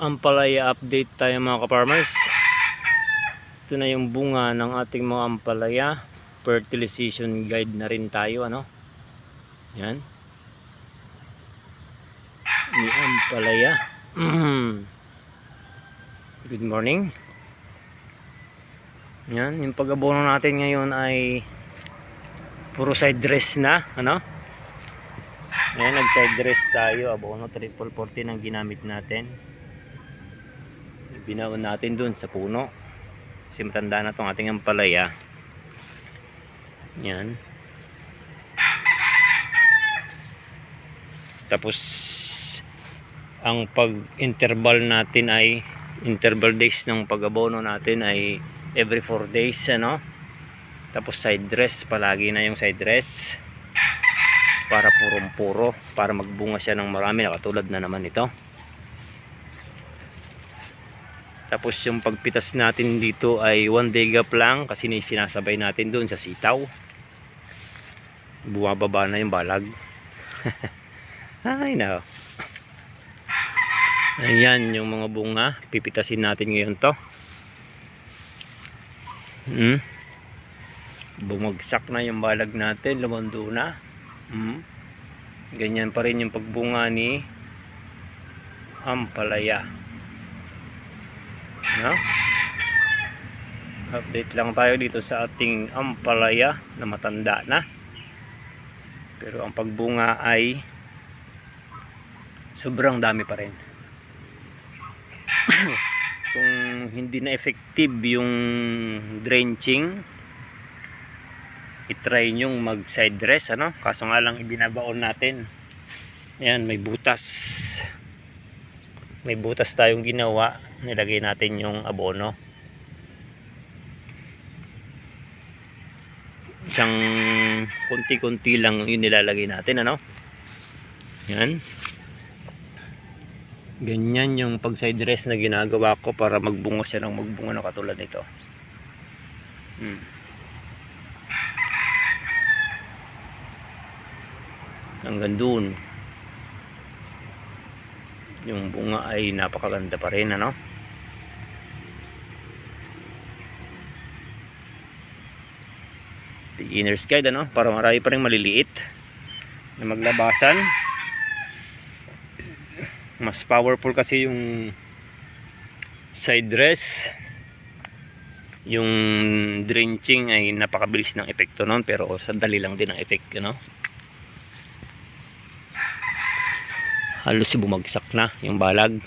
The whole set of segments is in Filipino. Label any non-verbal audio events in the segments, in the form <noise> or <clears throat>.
ampalaya update tayo mga ka-farmers. Ito na yung bunga ng ating mga ampalaya. Fertilization guide na rin tayo ano. Yan. Ni ampalaya. <clears throat> Good morning. Yan, yung pag-abono natin ngayon ay puro side dress na, ano? Ayan, nag-side dress tayo. Abono triple 40 ang ginamit natin. Binaon natin dun sa puno. Kasi matanda na tong ating ampalaya. Yan. Tapos, ang pag-interval natin ay, interval days ng pag-abono natin ay every 4 days, ano? Tapos side dress, palagi na yung side dress para purong-puro para magbunga siya ng marami nakatulad na naman ito tapos yung pagpitas natin dito ay one day gap lang kasi sinasabay natin doon sa sitaw. Bumababa na yung balag. <laughs> Ay no ayan yung mga bunga. Pipitasin natin ngayon to. Hmm? Bumagsak na yung balag natin. Lumando na. Hmm. Ganyan pa rin yung pagbunga ni ampalaya. No? Update lang tayo dito sa ating ampalaya na matanda na. Pero ang pagbunga ay sobrang dami pa rin. <clears throat> Kung hindi na effective yung drenching, itry nyong mag side dress ano kaso nga lang ibinabaon natin ayan may butas may butas tayong ginawa. Nilagay natin yung abono. Isang kunti-kunti lang yung nilalagay natin ano? Yan. Ganyan yung pag side dress na ginagawa ko para magbunga siya ng magbunga na katulad nito. Hmm. hanggang dun yung bunga ay napakaganda pa rin ano? The inner's guide ano? Para marami pa rin maliliit na maglabasan. Mas powerful kasi yung side dress yung drenching ay napakabilis ng epekto nun pero sandali lang din ang epekto no halos bumagsak na yung balag.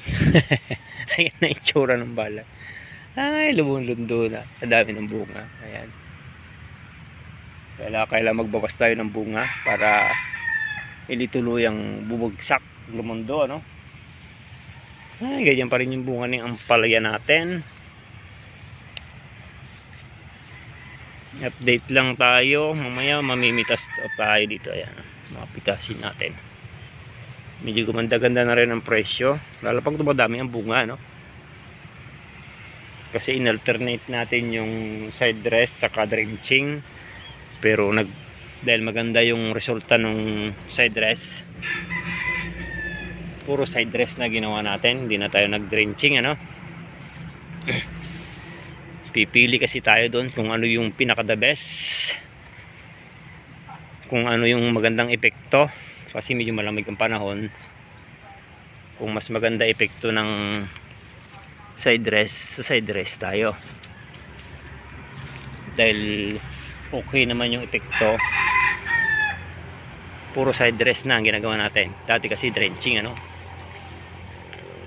<laughs> Ayan na itsura ng balag. Ay lumulundo na. Sa dami ng bunga. Ayan. Kaya kailangan magbawas tayo ng bunga para hindi tuluyang bumagsak lumundo ano? Ay ganyan pa rin yung bunga ng ampalaya natin. Update lang tayo. Mamaya mamimitas tayo dito. Ayan mapitasin natin medyo gumanda-ganda na rin ang presyo. Lalo pag dumadami ang bunga no? Kasi inalternate natin yung side dress sa drenching. Pero nag dahil maganda yung resulta ng side dress puro side dress na ginawa natin. Hindi na tayo nag drenching ano? <clears throat> Pipili kasi tayo doon kung ano yung pinaka the best. Kung ano yung magandang epekto kasi medyo malamig ang panahon. Kung mas maganda epekto ng side dress sa side dress tayo. Dahil okay naman yung epekto. Puro side dress na ang ginagawa natin. Dati kasi drenching ano?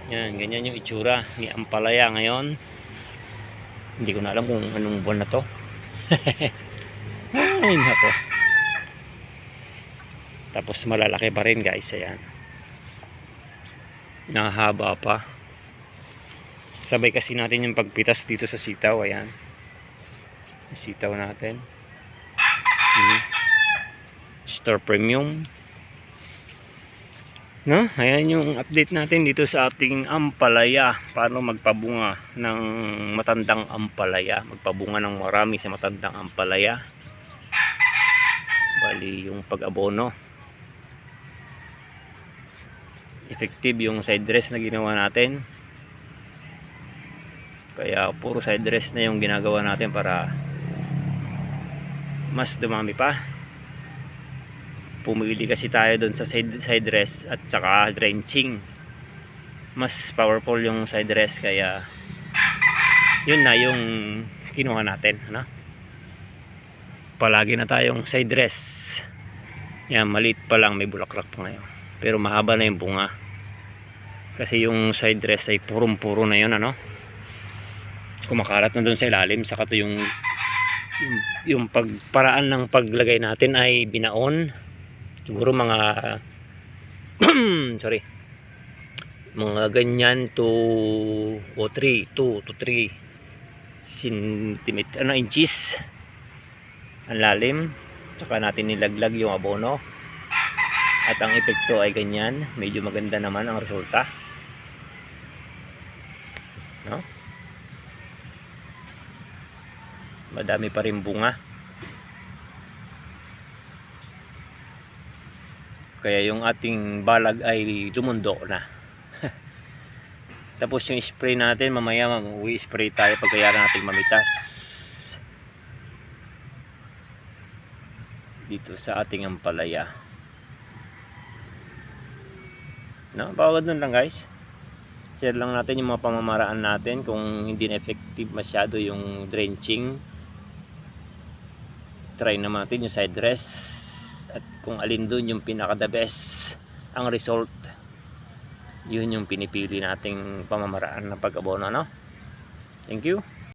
Yan ganyan yung itsura. Ni Ampalaya ngayon. Hindi ko na alam kung anong buwan na to. <laughs> Ay nako tapos malalaki pa rin guys ayan. Nahaba pa. Sabay kasi natin yung pagpitas dito sa sitaw ayan. Sitaw natin. Hmm. star premium. No? Ayan yung update natin dito sa ating ampalaya. Paano magpabunga ng matandang ampalaya? Magpabunga ng marami sa matandang ampalaya. Bali yung pag-abono effective yung side dress na ginawa natin Kaya puro side dress na yung ginagawa natin para mas dumami pa. Pumili kasi tayo doon sa side, side dress at saka drenching. Mas powerful yung side dress kaya yun na yung kinuha natin. Ano? Palagi na tayong side dress. Yan, maliit pa lang, may bulaklak pa ngayon. Pero mahaba na yung bunga. Kasi yung side dress ay purong-puro na yun, ano? Kumakalat na doon sa ilalim. Saka to yung, yung, yung pagparaan ng paglagay natin ay binaon. Siguro mga, <clears throat> sorry, mga ganyan to, o 3, 2 to 3 centimeter, ano, inches. Ang lalim. Tsaka natin nilaglag yung abono. At ang epekto ay ganyan. Medyo maganda naman ang resulta. No? Madami pa rin bunga. Kaya yung ating balag ay lumundo na. <laughs> Tapos yung spray natin, mamaya mamuwi spray tayo pagkayara natin mamitas. Dito sa ating ampalaya. No, bawat nun lang guys. Share lang natin yung mga pamamaraan natin kung hindi na effective masyado yung drenching. Try naman natin yung side dress at kung alin dun yung pinaka the best ang result. Yun yung pinipili nating pamamaraan ng pag-abono, no? Thank you.